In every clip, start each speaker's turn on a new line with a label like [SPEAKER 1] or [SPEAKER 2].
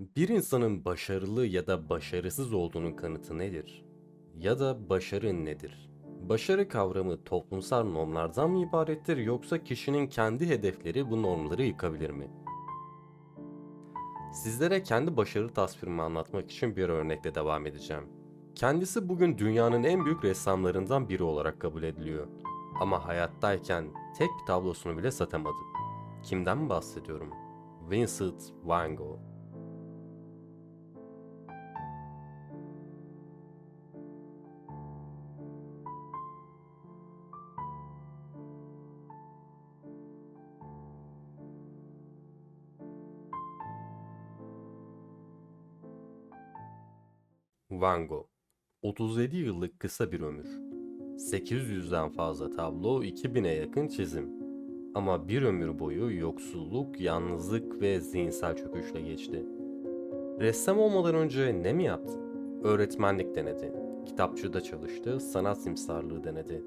[SPEAKER 1] Bir insanın başarılı ya da başarısız olduğunun kanıtı nedir? Ya da başarı nedir? Başarı kavramı toplumsal normlardan mı ibarettir yoksa kişinin kendi hedefleri bu normları yıkabilir mi? Sizlere kendi başarı tasvirimi anlatmak için bir örnekle devam edeceğim. Kendisi bugün dünyanın en büyük ressamlarından biri olarak kabul ediliyor. Ama hayattayken tek bir tablosunu bile satamadı. Kimden bahsediyorum? Vincent van Gogh. Van Gogh 37 yıllık kısa bir ömür. 800'den fazla tablo, 2000'e yakın çizim. Ama bir ömür boyu yoksulluk, yalnızlık ve zihinsel çöküşle geçti. Ressam olmadan önce ne mi yaptı? Öğretmenlik denedi. Kitapçıda çalıştı, sanat simsarlığı denedi.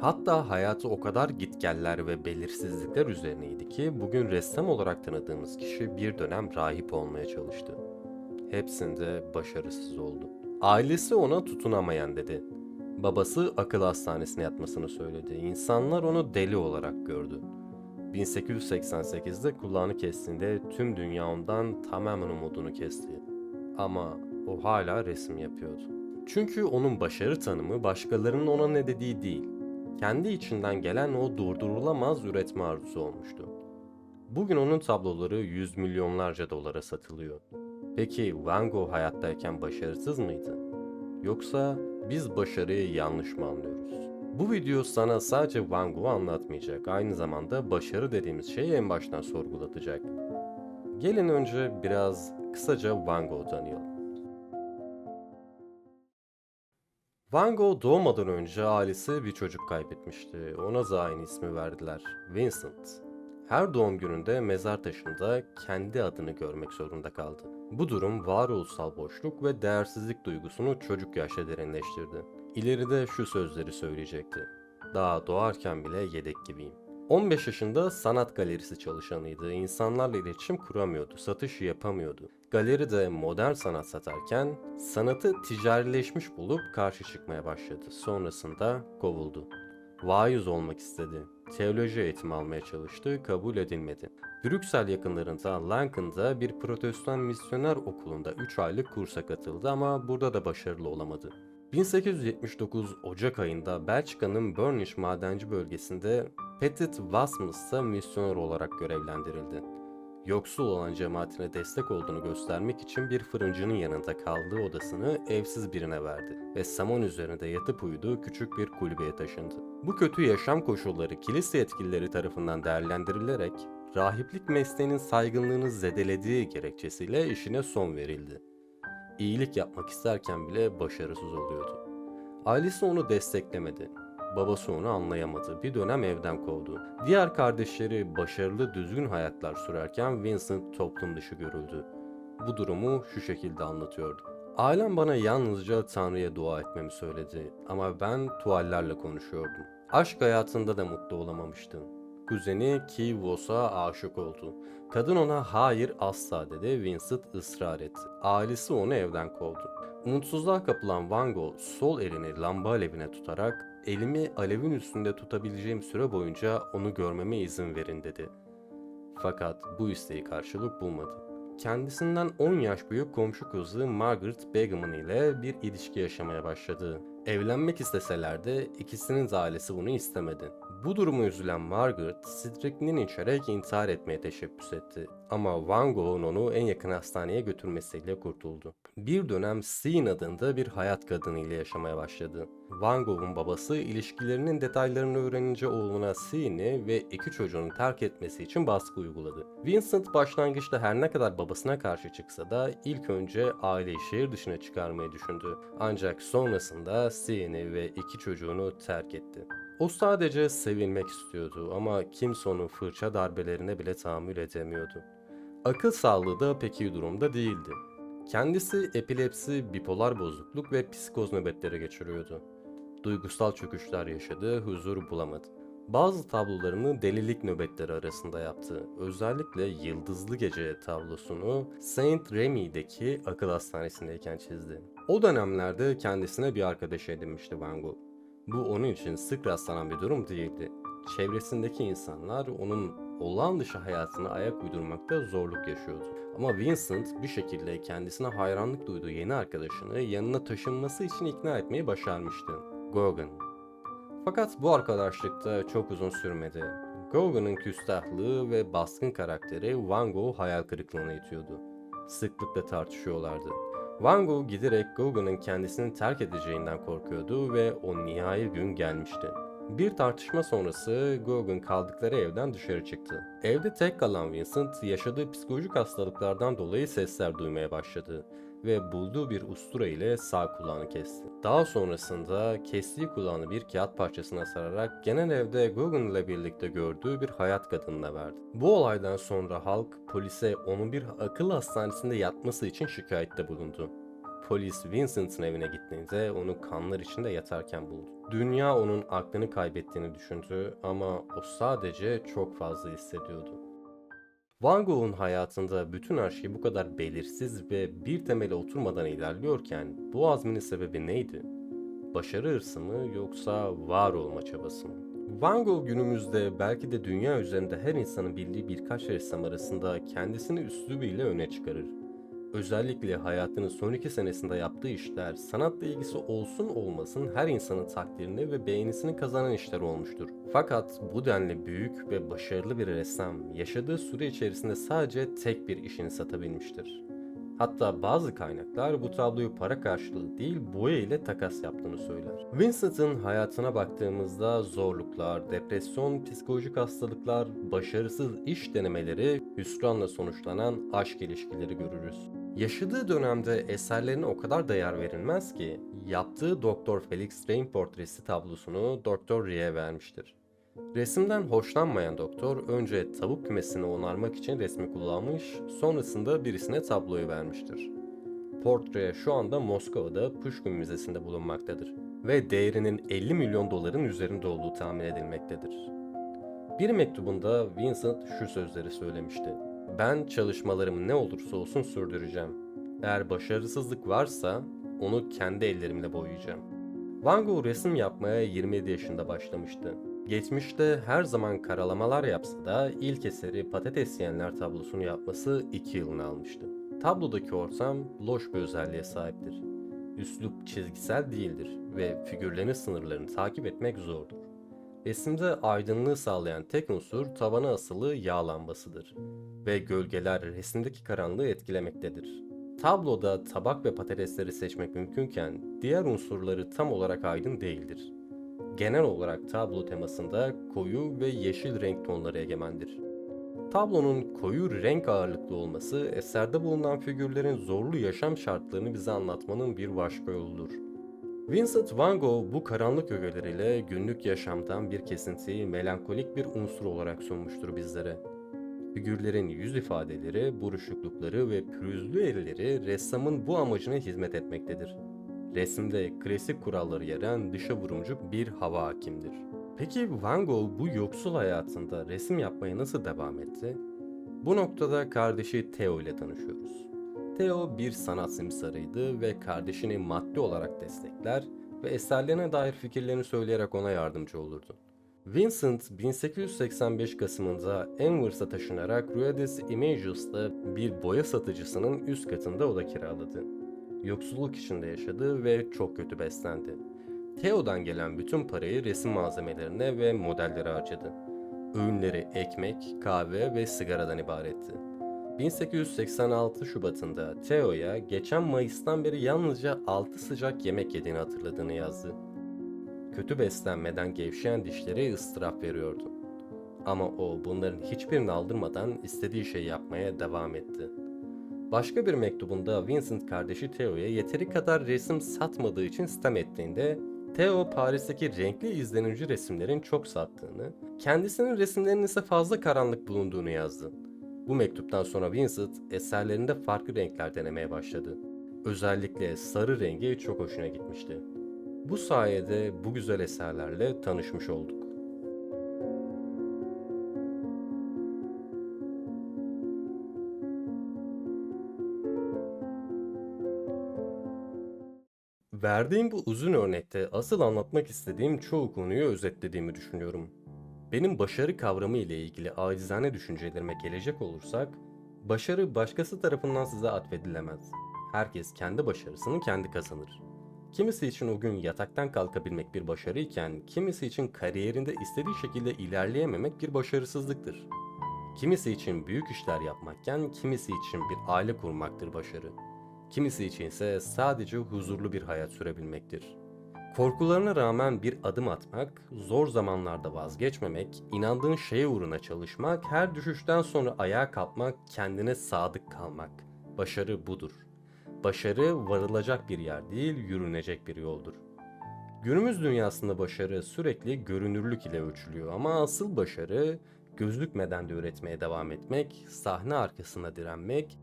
[SPEAKER 1] Hatta hayatı o kadar gitgeller ve belirsizlikler üzerineydi ki bugün ressam olarak tanıdığımız kişi bir dönem rahip olmaya çalıştı. Hepsinde başarısız oldu. Ailesi ona tutunamayan dedi. Babası akıl hastanesine yatmasını söyledi. İnsanlar onu deli olarak gördü. 1888'de kulağını kestiğinde tüm dünya ondan tamamen umudunu kesti. Ama o hala resim yapıyordu. Çünkü onun başarı tanımı başkalarının ona ne dediği değil. Kendi içinden gelen o durdurulamaz üretme arzusu olmuştu. Bugün onun tabloları yüz milyonlarca dolara satılıyor. Peki Van Gogh hayattayken başarısız mıydı? Yoksa biz başarıyı yanlış mı anlıyoruz? Bu video sana sadece Van Gogh'u anlatmayacak. Aynı zamanda başarı dediğimiz şeyi en baştan sorgulatacak. Gelin önce biraz kısaca Van Gogh'u tanıyalım. Van Gogh doğmadan önce ailesi bir çocuk kaybetmişti. Ona da aynı ismi verdiler. Vincent. Her doğum gününde mezar taşında kendi adını görmek zorunda kaldı. Bu durum varoluşsal boşluk ve değersizlik duygusunu çocuk yaşta derinleştirdi. İleride şu sözleri söyleyecekti. Daha doğarken bile yedek gibiyim. 15 yaşında sanat galerisi çalışanıydı. İnsanlarla iletişim kuramıyordu, satış yapamıyordu. Galeride modern sanat satarken sanatı ticarileşmiş bulup karşı çıkmaya başladı. Sonrasında kovuldu. Vaiz olmak istedi. Teoloji eğitimi almaya çalıştı, kabul edilmedi. Brüksel yakınlarında Lanken'da bir protestan misyoner okulunda 3 aylık kursa katıldı ama burada da başarılı olamadı. 1879 Ocak ayında Belçika'nın Börnisch madenci bölgesinde Petit Wasmus'ta misyoner olarak görevlendirildi. Yoksul olan cemaatine destek olduğunu göstermek için bir fırıncının yanında kaldığı odasını evsiz birine verdi ve saman üzerinde yatıp uyuduğu küçük bir kulübeye taşındı. Bu kötü yaşam koşulları kilise yetkilileri tarafından değerlendirilerek rahiplik mesleğinin saygınlığını zedelediği gerekçesiyle işine son verildi. İyilik yapmak isterken bile başarısız oluyordu. Ailesi onu desteklemedi. Babası onu anlayamadı. Bir dönem evden kovdu. Diğer kardeşleri başarılı düzgün hayatlar sürerken Vincent toplum dışı görüldü. Bu durumu şu şekilde anlatıyordu. Ailem bana yalnızca Tanrı'ya dua etmemi söyledi ama ben tuvallerle konuşuyordum. Aşk hayatında da mutlu olamamıştım. Kuzeni Ki Vos'a aşık oldu. Kadın ona hayır asla dedi, Vincent ısrar etti. Ailesi onu evden kovdu. Umutsuzluğa kapılan Van Gogh sol elini lamba alevine tutarak elimi alevin üstünde tutabileceğim süre boyunca onu görmeme izin verin dedi. Fakat bu isteği karşılık bulmadı. Kendisinden 10 yaş büyük komşu kızı Margaret Begum'un ile bir ilişki yaşamaya başladı. Evlenmek isteseler de ikisinin ailesi bunu istemedi. Bu durumu üzülen Margaret, strychnine içerek intihar etmeye teşebbüs etti. Ama Van Gogh'un onu en yakın hastaneye götürmesiyle kurtuldu. Bir dönem Sean adında bir hayat kadını ile yaşamaya başladı. Van Gogh'un babası ilişkilerinin detaylarını öğrenince oğluna Sean'i ve iki çocuğunu terk etmesi için baskı uyguladı. Vincent başlangıçta her ne kadar babasına karşı çıksa da ilk önce aileyi şehir dışına çıkarmayı düşündü. Ancak sonrasında Sean'i ve iki çocuğunu terk etti. O sadece sevilmek istiyordu ama kimse onun fırça darbelerine bile tahammül edemiyordu. Akıl sağlığı da pek iyi durumda değildi. Kendisi epilepsi, bipolar bozukluk ve psikoz nöbetleri geçiriyordu. Duygusal çöküşler yaşadı, huzur bulamadı. Bazı tablolarını delilik nöbetleri arasında yaptı. Özellikle Yıldızlı Gece tablosunu Saint Remy'deki akıl hastanesindeyken çizdi. O dönemlerde kendisine bir arkadaş edinmişti Van Gogh. Bu onun için sık rastlanan bir durum değildi. Çevresindeki insanlar onun olağan dışı hayatına ayak uydurmakta zorluk yaşıyordu. Ama Vincent bir şekilde kendisine hayranlık duyduğu yeni arkadaşını yanına taşınması için ikna etmeyi başarmıştı. Gauguin. Fakat bu arkadaşlık da çok uzun sürmedi. Gauguin'in küstahlığı ve baskın karakteri Van Gogh'u hayal kırıklığına itiyordu. Sıklıkla tartışıyorlardı. Van Gogh giderek Gauguin'in kendisini terk edeceğinden korkuyordu ve o nihai gün gelmişti. Bir tartışma sonrası Gauguin kaldıkları evden dışarı çıktı. Evde tek kalan Vincent yaşadığı psikolojik hastalıklardan dolayı sesler duymaya başladı ve bulduğu bir ustura ile sağ kulağını kesti. Daha sonrasında kestiği kulağını bir kağıt parçasına sararak genel evde Gauguin ile birlikte gördüğü bir hayat kadınına verdi. Bu olaydan sonra halk polise onun bir akıl hastanesinde yatması için şikayette bulundu. Polis Vincent'ın evine gittiğinde onu kanlar içinde yatarken buldu. Dünya onun aklını kaybettiğini düşündü ama o sadece çok fazla hissediyordu. Van Gogh'un hayatında bütün her şey bu kadar belirsiz ve bir temele oturmadan ilerliyorken bu azminin sebebi neydi? Başarı hırsı mı yoksa var olma çabası mı? Van Gogh günümüzde belki de dünya üzerinde her insanın bildiği birkaç ressam arasında kendisini üslubuyla öne çıkarır. Özellikle hayatının son iki senesinde yaptığı işler sanatla ilgisi olsun olmasın her insanın takdirini ve beğenisini kazanan işler olmuştur. Fakat bu denli büyük ve başarılı bir ressam yaşadığı süre içerisinde sadece tek bir işini satabilmiştir. Hatta bazı kaynaklar bu tabloyu para karşılığı değil boya ile takas yaptığını söyler. Vincent'ın hayatına baktığımızda zorluklar, depresyon, psikolojik hastalıklar, başarısız iş denemeleri, hüsranla sonuçlanan aşk ilişkileri görürüz. Yaşadığı dönemde eserlerine o kadar değer verilmez ki yaptığı Doktor Felix Rain portresi tablosunu Doktor Rie'ye vermiştir. Resimden hoşlanmayan doktor önce tavuk kümesini onarmak için resmi kullanmış, sonrasında birisine tabloyu vermiştir. Portre şu anda Moskova'da Pushkin Müzesi'nde bulunmaktadır ve değerinin 50 milyon doların üzerinde olduğu tahmin edilmektedir. Bir mektubunda Vincent şu sözleri söylemişti. Ben çalışmalarımı ne olursa olsun sürdüreceğim. Eğer başarısızlık varsa onu kendi ellerimle boyayacağım. Van Gogh resim yapmaya 27 yaşında başlamıştı. Geçmişte her zaman karalamalar yapsa da ilk eseri Patates Yiyenler tablosunu yapması 2 yılını almıştı. Tablodaki ortam loş bir özelliğe sahiptir. Üslup çizgisel değildir ve figürlerin sınırlarını takip etmek zordur. Resimde aydınlığı sağlayan tek unsur tavana asılı yağ lambasıdır ve gölgeler resimdeki karanlığı etkilemektedir. Tabloda tabak ve patatesleri seçmek mümkünken diğer unsurları tam olarak aydın değildir. Genel olarak tablo temasında koyu ve yeşil renk tonları egemendir. Tablonun koyu renk ağırlıklı olması eserde bulunan figürlerin zorlu yaşam şartlarını bize anlatmanın bir başka yoludur. Vincent van Gogh bu karanlık ögeleriyle günlük yaşamdan bir kesintiyi melankolik bir unsur olarak sunmuştur bizlere. Figürlerin yüz ifadeleri, buruşuklukları ve pürüzlü elleri ressamın bu amacına hizmet etmektedir. Resimde klasik kuralları yeren dışa vurumcuk bir hava hakimdir. Peki Van Gogh bu yoksul hayatında resim yapmaya nasıl devam etti? Bu noktada kardeşi Theo ile tanışıyoruz. Theo bir sanat simsarıydı ve kardeşini maddi olarak destekler ve eserlerine dair fikirlerini söyleyerek ona yardımcı olurdu. Vincent 1885 Kasım'ında Anvers'a taşınarak Rue des bir boya satıcısının üst katında oda kiraladı. Yoksulluk içinde yaşadı ve çok kötü beslendi. Theo'dan gelen bütün parayı resim malzemelerine ve modellere harcadı. Öğünleri ekmek, kahve ve sigaradan ibaretti. 1886 Şubat'ında Theo'ya geçen Mayıs'tan beri yalnızca 6 sıcak yemek yediğini hatırladığını yazdı. Kötü beslenmeden gevşeyen dişleri ıstırap veriyordu. Ama o bunların hiçbirini aldırmadan istediği şeyi yapmaya devam etti. Başka bir mektubunda Vincent kardeşi Theo'ya yeteri kadar resim satmadığı için sitem ettiğinde Theo Paris'teki renkli izlenimci resimlerin çok sattığını, kendisinin resimlerinin ise fazla karanlık bulunduğunu yazdı. Bu mektuptan sonra Vincent eserlerinde farklı renkler denemeye başladı. Özellikle sarı rengi çok hoşuna gitmişti. Bu sayede bu güzel eserlerle tanışmış olduk. Verdiğim bu uzun örnekte asıl anlatmak istediğim çoğu konuyu özetlediğimi düşünüyorum. Benim başarı kavramı ile ilgili acizane düşüncelerime gelecek olursak, başarı başkası tarafından size atfedilemez. Herkes kendi başarısını kendi kazanır. Kimisi için o gün yataktan kalkabilmek bir başarı iken, kimisi için kariyerinde istediği şekilde ilerleyememek bir başarısızlıktır. Kimisi için büyük işler yapmakken, kimisi için bir aile kurmaktır başarı. Kimisi için ise sadece huzurlu bir hayat sürebilmektir. Korkularına rağmen bir adım atmak, zor zamanlarda vazgeçmemek, inandığın şeye uğruna çalışmak, her düşüşten sonra ayağa kalkmak, kendine sadık kalmak. Başarı budur. Başarı varılacak bir yer değil, yürünecek bir yoldur. Günümüz dünyasında başarı sürekli görünürlük ile ölçülüyor ama asıl başarı gözükmeden de üretmeye devam etmek, sahne arkasına direnmek,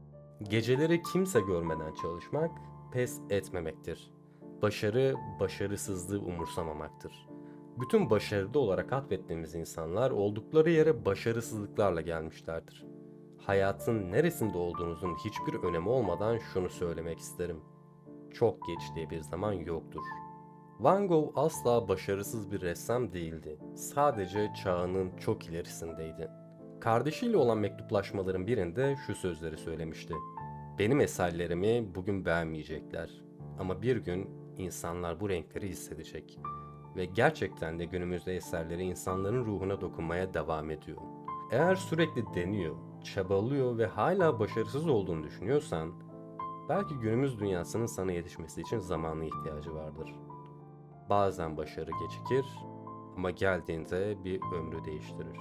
[SPEAKER 1] geceleri kimse görmeden çalışmak, pes etmemektir. Başarı, başarısızlığı umursamamaktır. Bütün başarılı olarak atfettiğimiz insanlar oldukları yere başarısızlıklarla gelmişlerdir. Hayatın neresinde olduğunuzun hiçbir önemi olmadan şunu söylemek isterim. Çok geç diye bir zaman yoktur. Van Gogh asla başarısız bir ressam değildi. Sadece çağının çok ilerisindeydi. Kardeşiyle olan mektuplaşmaların birinde şu sözleri söylemişti. Benim eserlerimi bugün beğenmeyecekler. Ama bir gün insanlar bu renkleri hissedecek. Ve gerçekten de günümüzde eserleri insanların ruhuna dokunmaya devam ediyor. Eğer sürekli deniyor, çabalıyor ve hala başarısız olduğunu düşünüyorsan, belki günümüz dünyasının sana yetişmesi için zamanı ihtiyacı vardır. Bazen başarı gecikir ama geldiğinde bir ömrü değiştirir.